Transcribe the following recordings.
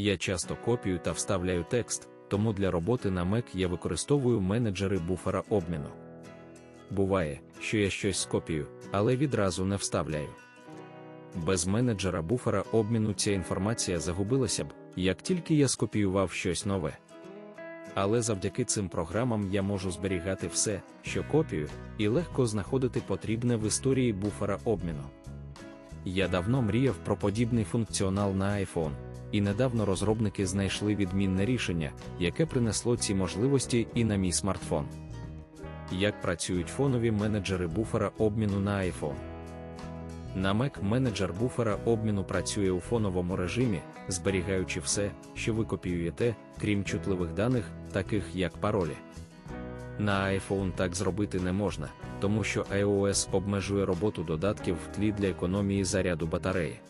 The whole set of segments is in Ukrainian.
Я часто копію та вставляю текст, тому для роботи на Mac я використовую менеджери буфера обміну. Буває, що я щось скопію, але відразу не вставляю. Без менеджера буфера обміну ця інформація загубилася б, як тільки я скопіював щось нове. Але завдяки цим програмам я можу зберігати все, що копію, і легко знаходити потрібне в історії буфера обміну. Я давно мріяв про подібний функціонал на iPhone, і недавно розробники знайшли відмінне рішення, яке принесло ці можливості і на мій смартфон. Як працюють фонові менеджери буфера обміну на iPhone? На Mac менеджер буфера обміну працює у фоновому режимі, зберігаючи все, що ви копіюєте, крім чутливих даних, таких як паролі. На iPhone так зробити не можна, тому що iOS обмежує роботу додатків в тлі для економії заряду батареї.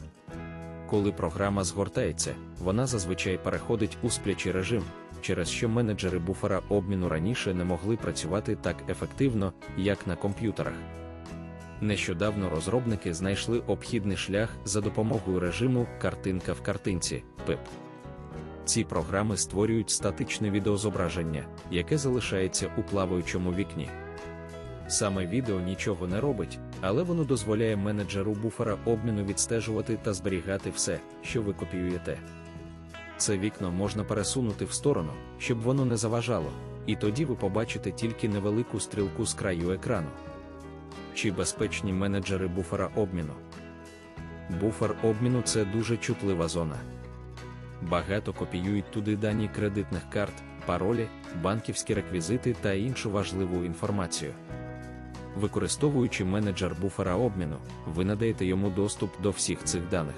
Коли програма згортається, вона зазвичай переходить у сплячий режим, через що менеджери буфера обміну раніше не могли працювати так ефективно, як на комп'ютерах. Нещодавно розробники знайшли обхідний шлях за допомогою режиму картинка в картинці PIP. Ці програми створюють статичне відеозображення, яке залишається у плаваючому вікні. Саме відео нічого не робить, але воно дозволяє менеджеру буфера обміну відстежувати та зберігати все, що ви копіюєте. Це вікно можна пересунути в сторону, щоб воно не заважало, і тоді ви побачите тільки невелику стрілку з краю екрану. Чи безпечні менеджери буфера обміну? Буфер обміну це дуже чутлива зона. Багато копіюють туди дані кредитних карт, паролі, банківські реквізити та іншу важливу інформацію. Використовуючи менеджер буфера обміну, ви надаєте йому доступ до всіх цих даних.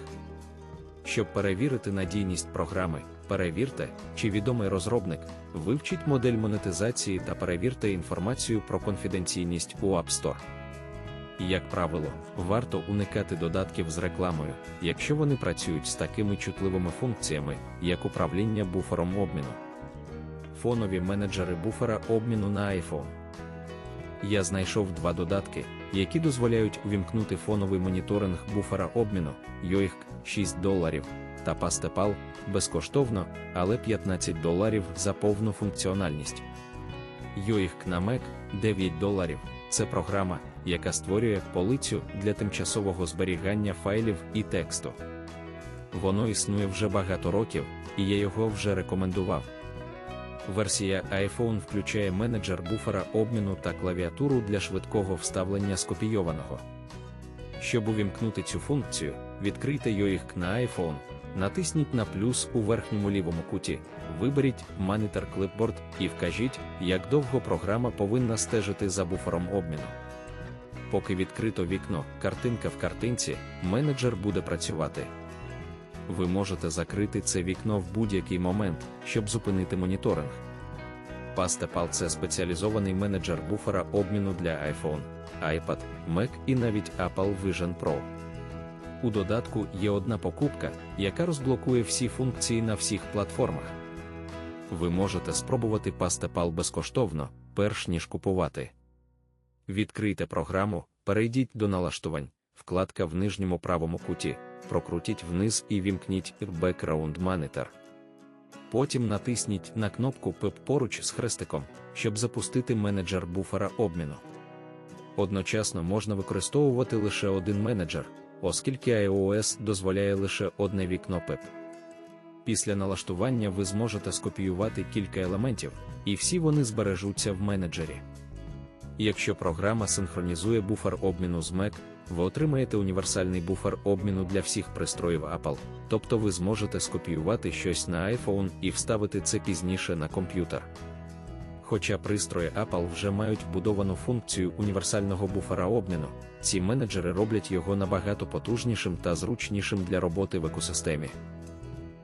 Щоб перевірити надійність програми, перевірте, чи відомий розробник, вивчіть модель монетизації та перевірте інформацію про конфіденційність у App Store. Як правило, варто уникати додатків з рекламою, якщо вони працюють з такими чутливими функціями, як управління буфером обміну. Фонові менеджери буфера обміну на iPhone. Я знайшов два додатки, які дозволяють увімкнути фоновий моніторинг буфера обміну, Yoic 6 доларів, та Pastepal безкоштовно, але 15 доларів за повну функціональність. Yoic на Mac 9 доларів це програма, яка створює полицю для тимчасового зберігання файлів і тексту. Воно існує вже багато років, і я його вже рекомендував. Версія iPhone включає менеджер буфера обміну та клавіатуру для швидкого вставлення скопійованого. Щоб увімкнути цю функцію, відкрийте Yoic на iPhone, натисніть на плюс у верхньому лівому куті, виберіть Monitor Clipboard і вкажіть, як довго програма повинна стежити за буфером обміну. Поки відкрито вікно, картинка в картинці, менеджер буде працювати. Ви можете закрити це вікно в будь-який момент, щоб зупинити моніторинг. Pastepal – це спеціалізований менеджер буфера обміну для iPhone, iPad, Mac і навіть Apple Vision Pro. У додатку є одна покупка, яка розблокує всі функції на всіх платформах. Ви можете спробувати Pastepal безкоштовно, перш ніж купувати. Відкрийте програму, перейдіть до налаштувань, вкладка в нижньому правому куті, прокрутіть вниз і вімкніть Background Monitor. Потім натисніть на кнопку PIP поруч з хрестиком, щоб запустити менеджер буфера обміну. Одночасно можна використовувати лише один менеджер, оскільки iOS дозволяє лише одне вікно PIP. Після налаштування ви зможете скопіювати кілька елементів, і всі вони збережуться в менеджері. Якщо програма синхронізує буфер обміну з Mac, ви отримаєте універсальний буфер обміну для всіх пристроїв Apple, тобто ви зможете скопіювати щось на iPhone і вставити це пізніше на комп'ютер. Хоча пристрої Apple вже мають вбудовану функцію універсального буфера обміну, ці менеджери роблять його набагато потужнішим та зручнішим для роботи в екосистемі.